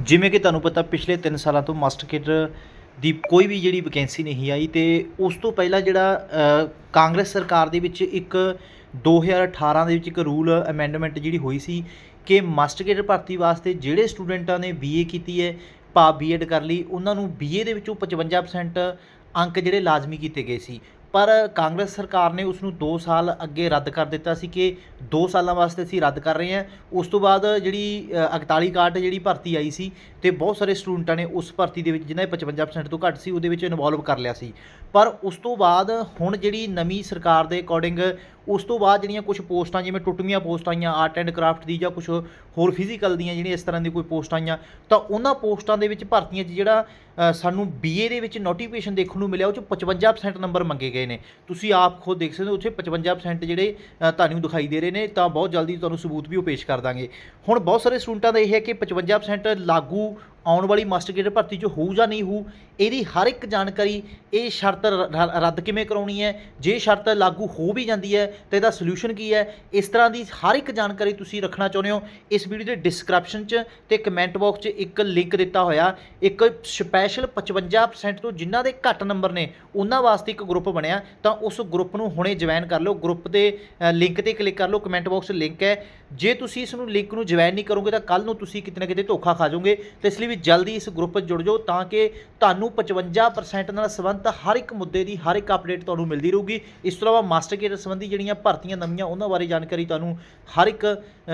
ਜਿਵੇਂ ਕਿ ਤੁਹਾਨੂੰ ਪਤਾ ਪਿਛਲੇ 3 ਸਾਲਾਂ ਤੋਂ ਮਾਸਟਰ ਕੇਡਰ ਦੀ ਕੋਈ ਵੀ ਜਿਹੜੀ ਵੈਕੈਂਸੀ ਨਹੀਂ ਆਈ ਤੇ ਉਸ ਤੋਂ ਪਹਿਲਾਂ ਜਿਹੜਾ ਕਾਂਗਰਸ ਸਰਕਾਰ ਦੇ ਵਿੱਚ ਇੱਕ 2018 ਦੇ ਵਿੱਚ ਇੱਕ ਰੂਲ ਅਮੈਂਡਮੈਂਟ ਜਿਹੜੀ ਹੋਈ ਸੀ ਕਿ ਮਾਸਟਰ ਕੇਡਰ ਭਰਤੀ ਵਾਸਤੇ ਜਿਹੜੇ ਸਟੂਡੈਂਟਾਂ ਨੇ ਬੀਏ ਕੀਤੀ ਹੈ ਭਾ ਬੀਐਡ ਕਰ ਲਈ, ਉਹਨਾਂ ਨੂੰ ਬੀਏ ਦੇ ਵਿੱਚੋਂ 55% ਅੰਕ ਜਿਹੜੇ ਲਾਜ਼ਮੀ ਕੀਤੇ ਗਏ ਸੀ। ਪਰ ਕਾਂਗਰਸ ਸਰਕਾਰ ਨੇ ਉਸ ਨੂੰ 2 ਸਾਲ ਅੱਗੇ ਰੱਦ ਕਰ ਦਿੱਤਾ ਸੀ ਕਿ 2 ਸਾਲਾਂ ਵਾਸਤੇ ਅਸੀਂ ਰੱਦ ਕਰ ਰਹੇ ਹਾਂ। ਉਸ ਤੋਂ ਬਾਅਦ ਜਿਹੜੀ ਅ, 41 ਕਾਟ ਜਿਹੜੀ ਭਰਤੀ ਆਈ ਸੀ ਤੇ ਬਹੁਤ ਸਾਰੇ ਸਟੂਡੈਂਟਾਂ ਨੇ ਉਸ ਭਰਤੀ ਦੇ ਵਿੱਚ ਜਿਹਨਾਂ ਦੇ 55% ਤੋਂ ਘੱਟ ਸੀ ਉਹਦੇ ਵਿੱਚ ਇਨਵੋਲਵ ਕਰ ਲਿਆ ਸੀ। ਪਰ ਉਸ ਤੋਂ ਬਾਅਦ ਹੁਣ ਜਿਹੜੀ ਨਵੀਂ ਸਰਕਾਰ ਦੇ ਅਕੋਰਡਿੰਗ ਉਸ ਤੋਂ ਬਾਅਦ ਜਿਹੜੀਆਂ ਕੁਝ ਪੋਸਟਾਂ ਜਿਵੇਂ ਟੁੱਟਵੀਆਂ ਪੋਸਟਾਂ ਆਈਆਂ ਆਰਟ ਐਂਡ ਕਰਾਫਟ ਦੀ ਜਾਂ ਕੁਝ ਹੋਰ ਫਿਜ਼ੀਕਲ ਦੀਆਂ ਜਿਹੜੀਆਂ ਇਸ ਤਰ੍ਹਾਂ ਦੀ ਕੋਈ ਪੋਸਟਾਂ ਆਈਆਂ ਤਾਂ ਉਹਨਾਂ ਪੋਸਟਾਂ ਦੇ ਵਿੱਚ ਭਰਤੀਆਂ 'ਚ ਜਿਹੜਾ ਅ, ਸਾਨੂੰ ਬੀਏ ਦੇ ਵਿੱਚ ਨੋਟੀਫਿਕੇਸ਼ਨ ਦੇਖਣ ਨੂੰ ਮਿਲਿਆ ਉਹ 'ਚ 55% ਨੰਬਰ ਮੰਗੇ ਗਏ ਨੇ। ਤੁਸੀਂ ਆਪ ਖੁਦ ਦੇਖ ਸਕਦੇ ਹੋ ਉੱਥੇ 55% ਜਿਹੜੇ ਤੁਹਾਨੂੰ ਦਿਖਾਈ ਦੇ ਰਹੇ ਨੇ ਤਾਂ ਬਹੁਤ ਜਲਦੀ ਤੁਹਾਨੂੰ ਸਬੂਤ ਵੀ ਉਹ ਪੇਸ਼ ਕਰ ਦਾਂਗੇ। ਹੁਣ ਬਹੁਤ ਸਾਰੇ ਸਟੂਡੈਂਟਾਂ ਦਾ ਇਹ ਹੈ ਕਿ 55% ਲਾਗੂ ਆਉਣ ਵਾਲੀ ਮਾਸਟਰ ਕੇਡਰ ਭਰਤੀ 'ਚ ਹੋਊ ਜਾਂ ਨਹੀਂ ਹੋਊ, ਇਹਦੀ ਹਰ ਇੱਕ ਜਾਣਕਾਰੀ, ਇਹ ਸ਼ਰਤ ਰ- ਰੱਦ ਕਿਵੇਂ ਕਰਾਉਣੀ ਹੈ, ਜੇ ਸ਼ਰਤ ਲਾਗੂ ਹੋ ਵੀ ਜਾਂਦੀ ਹੈ, ਤਾਂ ਇਹਦਾ ਸੋਲੂਸ਼ਨ ਕੀ ਹੈ? ਇਸ ਤਰ੍ਹਾਂ ਦੀ ਹਰ ਇੱਕ ਜਾਣਕਾਰੀ ਤੁਸੀਂ ਰੱਖਣਾ ਚਾਹੁੰਦੇ ਹੋ, ਇਸ ਵੀਡੀਓ ਦੇ ਡਿਸਕ੍ਰਿਪਸ਼ਨ 'ਚ ਤੇ ਕਮੈਂਟ ਬਾਕਸ 'ਚ ਇੱਕ ਲਿੰਕ ਦਿੱਤਾ ਹੋਇਆ, ਇੱਕ ਸਪੈਸ਼ਲ 55% ਤੋਂ ਜਿਨ੍ਹਾਂ ਦੇ ਘੱਟ ਨੰਬਰ ਨੇ, ਉਹਨਾਂ ਵਾਸਤੇ ਇੱਕ ਗਰੁੱਪ ਬਣਿਆ, ਤਾਂ ਉਸ ਗਰੁੱਪ ਨੂੰ ਹੁਣੇ ਜੁਆਇਨ ਕਰ ਲਓ ਗਰੁੱਪ ਦੇ ਲਿੰਕ ਤੇ ਕਲਿੱਕ ਕਰ ਲਓ ਕਮੈਂਟ ਬਾਕਸ ਲਿੰਕ ਹੈ। ਜੇ ਤੁਸੀਂ ਇਸ ਨੂੰ ਲਿੰਕ ਨੂੰ ਜੁਆਇਨ ਨਹੀਂ ਕਰੋਗੇ ਤਾਂ ਕੱਲ ਨੂੰ ਤੁਸੀਂ ਕਿਤੇ ਨਾ ਕਿਤੇ ਧੋਖਾ ਖਾ ਜਾਓਗੇ। ਤੇ ਇਸ ਲਈ ਵੀ ਜਲਦੀ ਇਸ ਗਰੁੱਪ 'ਚ ਜੁੜ ਜਾਓ ਤਾਂ ਕਿ ਤੁਹਾਨੂੰ 55% ਨਾਲ ਸੰਬੰਧਿਤ ਹਰ ਇੱਕ ਮੁੱਦੇ ਦੀ, ਹਰ ਇੱਕ ਅਪਡੇਟ ਤੁਹਾਨੂੰ ਮਿਲਦੀ ਰਹੂਗੀ। ਇਸ ਤੋਂ ਇਲਾਵਾ ਮਾਸਟਰ ਕੇਡਰ ਸੰਬੰਧੀ ਜਿਹੜੀਆਂ ਭਰਤੀਆਂ ਨਵੀਆਂ, ਉਹਨਾਂ ਬਾਰੇ ਜਾਣਕਾਰੀ ਤੁਹਾਨੂੰ ਹਰ ਇੱਕ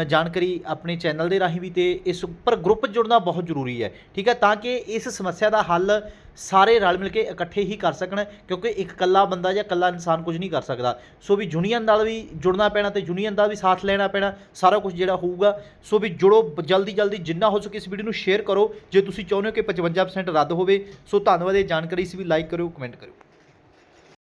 ਜਾਣਕਾਰੀ ਆਪਣੇ ਚੈਨਲ ਦੇ ਰਾਹੀਂ ਵੀ ਤੇ ਇਸ ਪਰ ਗਰੁੱਪ 'ਚ ਜੁੜਨਾ ਬਹੁਤ ਜ਼ਰੂਰੀ ਹੈ। ਠੀਕ ਹੈ, ਤਾਂ ਕਿ ਇਸ ਸਮੱਸਿਆ ਦਾ ਹੱਲ ਸਾਰੇ ਰਲ ਮਿਲ ਕੇ ਇਕੱਠੇ ਹੀ ਕਰ ਸਕਣ, ਕਿਉਂਕਿ ਇੱਕ ਇਕੱਲਾ ਬੰਦਾ ਜਾਂ ਇਕੱਲਾ ਇਨਸਾਨ ਕੁਝ ਨਹੀਂ ਕਰ ਸਕਦਾ। ਸੋ ਵੀ ਯੂਨੀਅਨ ਨਾਲ ਵੀ ਜੁੜਨਾ ਪੈਣਾ ਤੇ ਯੂਨੀਅਨ ਦਾ ਵੀ ਸਾਥ ਲੈਣਾ ਪੈਣਾ ਸਾਰਾ ਕੁਝ ਜਿਹੜਾ ਹੋਊਗਾ, ਸੋ ਵੀ ਜੁੜੋ, ਜਲਦੀ ਜਲਦੀ ਜਿੰਨਾ ਹੋ ਸਕੇ ਇਸ ਵੀਡੀਓ ਨੂੰ ਸ਼ੇਅਰ ਕਰੋ। ਜੇ ਤੁਸੀਂ ਚਾਹੁੰਦੇ ਹੋ ਕਿ 55% ਰੱਦ ਹੋਵੇ, ਸੋ ਧੰਨਵਾਦ, ਇਹ ਜਾਣਕਾਰੀ ਸੀ ਵੀ ਲਾਈਕ ਕਰਿਓ ਕਮੈਂਟ ਕਰਿਓ।